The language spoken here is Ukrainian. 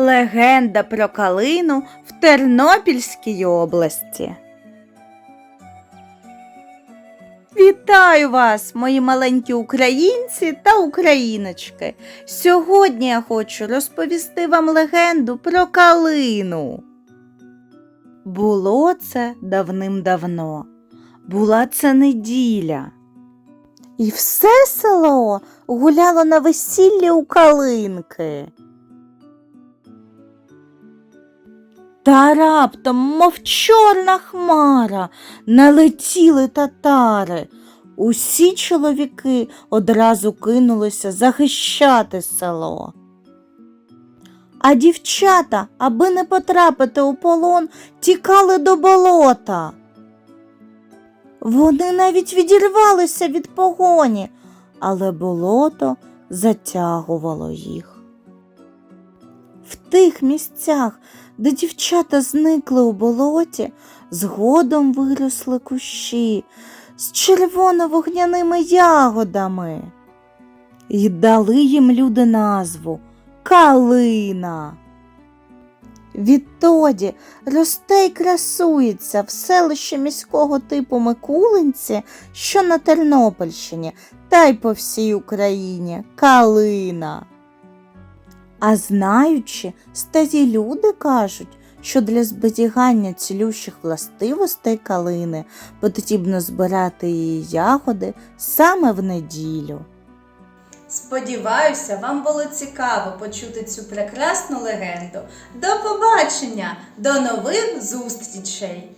Легенда про калину в Тернопільській області. Вітаю вас, мої маленькі українці та україночки. Сьогодні я хочу розповісти вам легенду про калину. Було це давним-давно. Була це неділя. І все село гуляло на весіллі у калинки. Та раптом, мов чорна хмара, налетіли татари. Усі чоловіки одразу кинулися захищати село. А дівчата, аби не потрапити у полон, тікали до болота. Вони навіть відірвалися від погоні, але болото затягувало їх. Тих місцях, де дівчата зникли у болоті, згодом виросли кущі з червоно-вогняними ягодами. І дали їм люди назву Калина. Відтоді росте й красується в селищі міського типу Микулинці, що на Тернопільщині, та й по всій Україні Калина. А знаючи, старі люди кажуть, що для зберігання цілющих властивостей калини потрібно збирати її ягоди саме в неділю. Сподіваюся, вам було цікаво почути цю прекрасну легенду. До побачення, до нових зустрічей!